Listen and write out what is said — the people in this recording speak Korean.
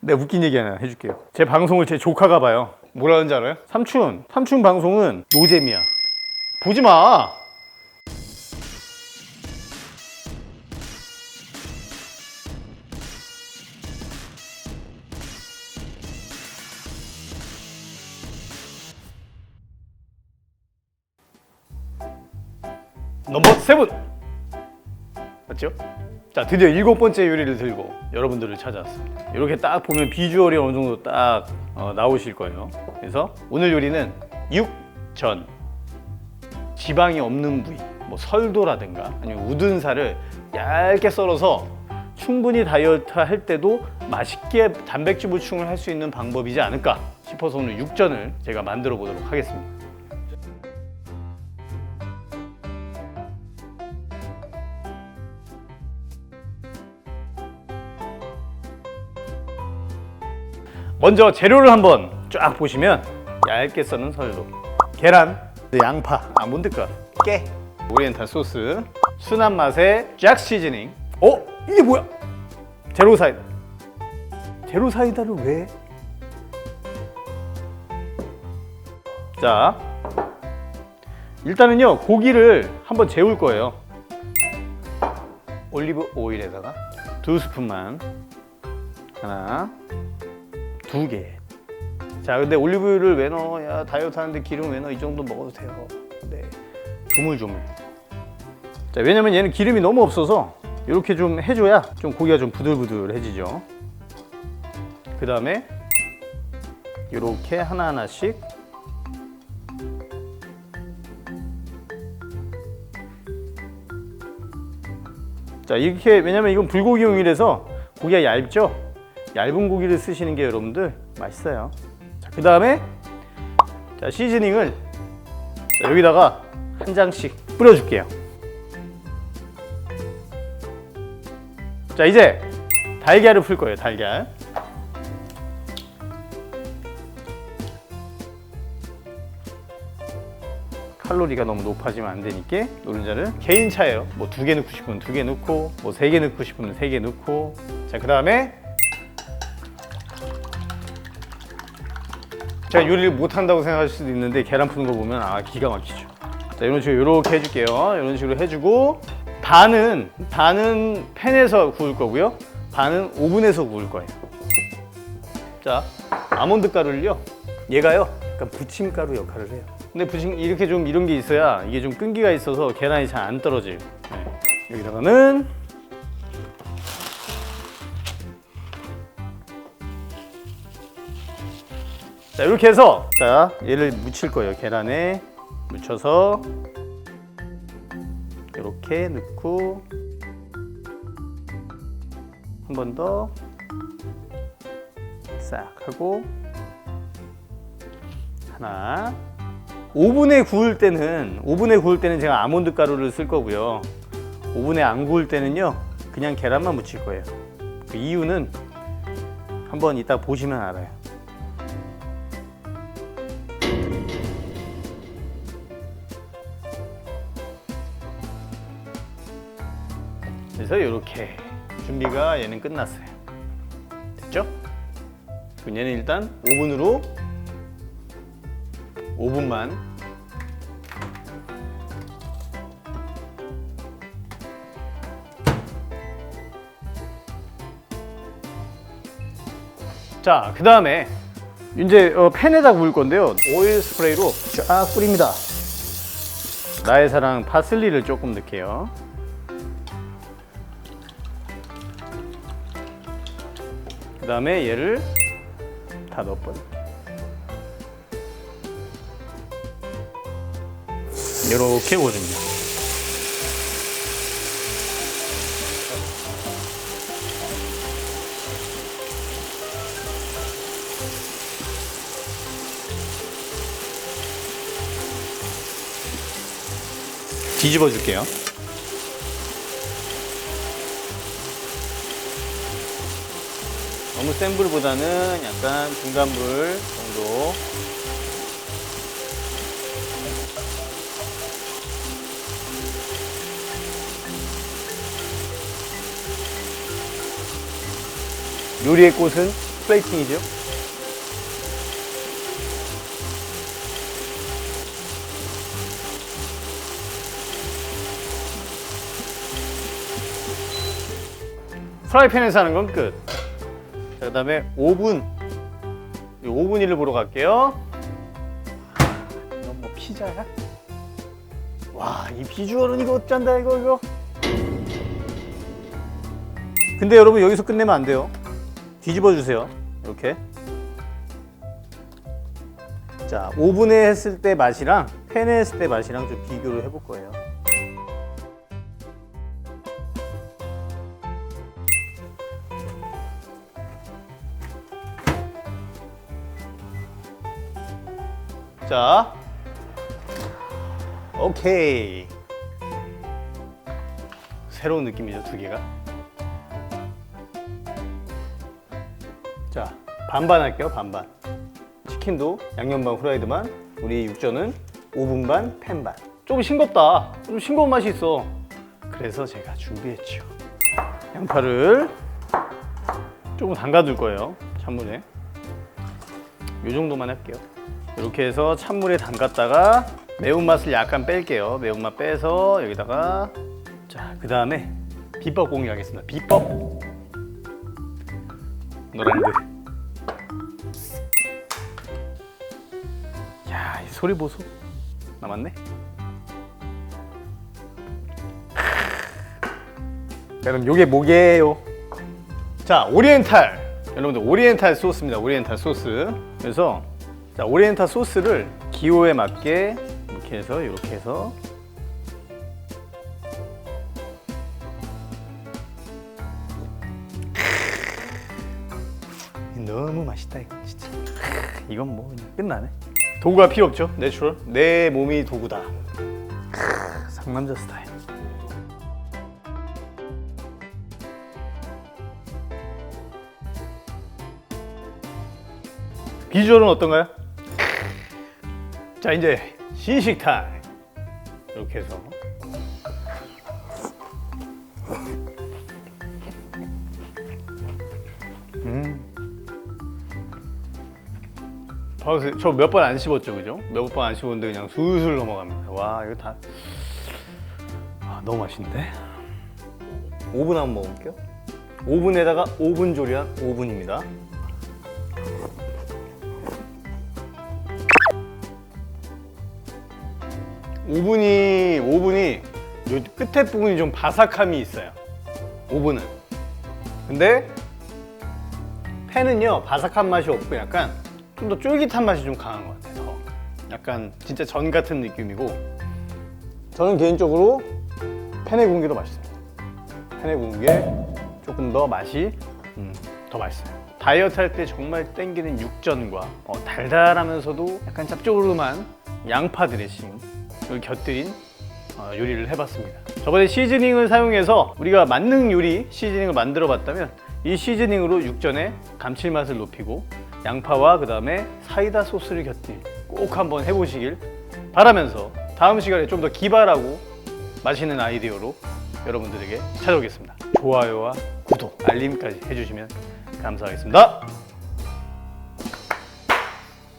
내가 웃긴 얘기 하나 해줄게요. 제 방송을 제 조카가 봐요. 뭐라는지 알아요? 삼촌, 삼촌 방송은 노잼이야. 보지 마. 넘버 세븐 맞죠? 자 드디어 일곱 번째 요리를 들고 여러분들을 찾아왔습니다. 이렇게 딱 보면 비주얼이 어느 정도 딱 어, 나오실 거예요. 그래서 오늘 요리는 육전. 지방이 없는 부위 뭐 설도라든가 아니면 우둔살을 얇게 썰어서 충분히 다이어트 할 때도 맛있게 단백질 보충을 할 수 있는 방법이지 않을까 싶어서 오늘 육전을 제가 만들어 보도록 하겠습니다 먼저 재료를 한번 쫙 보시면 얇게 써는 설도, 계란, 양파, 아 뭔들까, 깨, 오리엔탈 소스, 순한 맛의 잭 시즈닝. 어? 이게 뭐야? 제로 사이다. 제로 사이다를 왜? 자, 일단은요 고기를 한번 재울 거예요. 올리브 오일에다가 두 스푼만 하나, 두 개. 자, 근데 올리브유를 왜 넣어? 야, 다이어트 하는데 기름 왜 넣어? 이 정도 먹어도 돼요. 네. 조물조물. 자, 왜냐면 얘는 기름이 너무 없어서 이렇게 좀 해줘야 좀 고기가 좀 부들부들해지죠. 그 다음에 이렇게 하나하나씩 자, 이렇게 왜냐면 이건 불고기용이라서 고기가 얇죠? 얇은 고기를 쓰시는 게 여러분들 맛있어요. 자, 그 다음에 자, 시즈닝을 자, 여기다가 한 장씩 뿌려줄게요. 자, 이제 달걀을 풀 거예요, 달걀. 칼로리가 너무 높아지면 안 되니까 노른자를 개인 차예요. 뭐 두 개 넣고 싶으면 두 개 넣고 뭐 세 개 넣고 싶으면 세 개 넣고 자, 그 다음에 제가 요리를 못 한다고 생각하실 수도 있는데 계란 푸는 거 보면 아 기가 막히죠. 자 이런 식으로 이렇게 해줄게요. 이런 식으로 해주고 반은 반은 팬에서 구울 거고요. 반은 오븐에서 구울 거예요. 자 아몬드 가루를요. 얘가요. 약간 부침가루 역할을 해요. 근데 부침 이렇게 좀 이런 게 있어야 이게 좀 끈기가 있어서 계란이 잘 안 떨어져요. 네. 여기다가는 자 이렇게 해서 자 얘를 묻힐 거예요. 계란에 묻혀서 이렇게 넣고 한 번 더 싹 하고 하나. 오븐에 구울 때는 오븐에 구울 때는 제가 아몬드 가루를 쓸 거고요. 오븐에 안 구울 때는요 그냥 계란만 묻힐 거예요. 그 이유는 한번 이따 보시면 알아요 그래서 이렇게 준비가 얘는 끝났어요. 됐죠? 그럼 얘는 일단 오븐으로 5분만 자, 그 다음에 이제 어, 팬에다 구울 건데요. 오일 스프레이로 쫙 뿌립니다. 나의 사랑 파슬리를 조금 넣게요. 그 다음에 얘를 다 넣어버려. 이렇게 구워줍니다. 뒤집어 줄게요. 너무 센 불보다는 약간 중간 불 정도. 요리의 꽃은 플레이팅이죠. 프라이팬에서 하는 건 끝. 자, 그다음에 오븐. 이 오븐 일을 보러 갈게요. 이건 뭐 피자야? 와, 이 비주얼은 이거 어쩐다 이거 이거. 근데 여러분 여기서 끝내면 안 돼요. 뒤집어 주세요. 이렇게. 자, 오븐에 했을 때 맛이랑 팬에 했을 때 맛이랑 좀 비교를 해볼 거예요. 자, 오케이. 새로운 느낌이죠, 두 개가. 자, 반반 할게요, 반반. 치킨도 양념 반, 후라이드 반. 우리 육전은 오븐 반, 팬 반. 조금 싱겁다. 좀 싱거운 맛이 있어. 그래서 제가 준비했죠. 양파를 조금 담가둘 거예요, 찬물에. 이 정도만 할게요. 이렇게 해서 찬물에 담갔다가 매운맛을 약간 뺄게요. 매운맛 빼서 여기다가 자, 그 다음에 비법 공유하겠습니다. 비법 노란드 야, 이 소리 보소 남았네 자, 그럼 요게 뭐게요? 자, 오리엔탈 여러분들 오리엔탈 소스입니다. 오리엔탈 소스 그래서 자, 오리엔탈 소스를 기호에 맞게 이렇게 해서 이렇게 해서. 너무 맛있다 이거 진짜. 이건 뭐 그냥 끝나네. 도구가 필요 없죠? 내추럴? 내 몸이 도구다. 상남자 스타일. 비주얼은 어떤가요? 자 이제 시식 타임. 이렇게 해서. 저몇 번 안 씹었죠 그죠? 몇 번 안 씹었는데 그냥 술술 넘어갑니다. 와 이거 다. 아, 너무 맛있는데? 오븐 한번 먹어볼게요. 오븐에다가 오븐 조리한 오븐입니다 오븐이 오븐이 요 끝에 부분이 좀 바삭함이 있어요. 오븐은. 근데 팬은요 바삭한 맛이 없고 약간 좀 더 쫄깃한 맛이 좀 강한 것 같아요. 더. 약간 진짜 전 같은 느낌이고 저는 개인적으로 게더 맛있어요. 구운 게 조금 더 맛이 음, 더 맛있어요. 다이어트 할 때 정말 땡기는 육전과 어, 달달하면서도 약간 짭조름한 양파 드레싱을 곁들인 어, 요리를 해봤습니다. 저번에 시즈닝을 사용해서 우리가 만능 요리 시즈닝을 만들어 봤다면 이 시즈닝으로 육전의 감칠맛을 높이고 양파와 그 다음에 사이다 소스를 곁들인 꼭 한번 해보시길 바라면서 다음 시간에 좀 더 기발하고 맛있는 아이디어로 여러분들에게 찾아오겠습니다. 좋아요와 구독, 알림까지 해주시면 감사하겠습니다.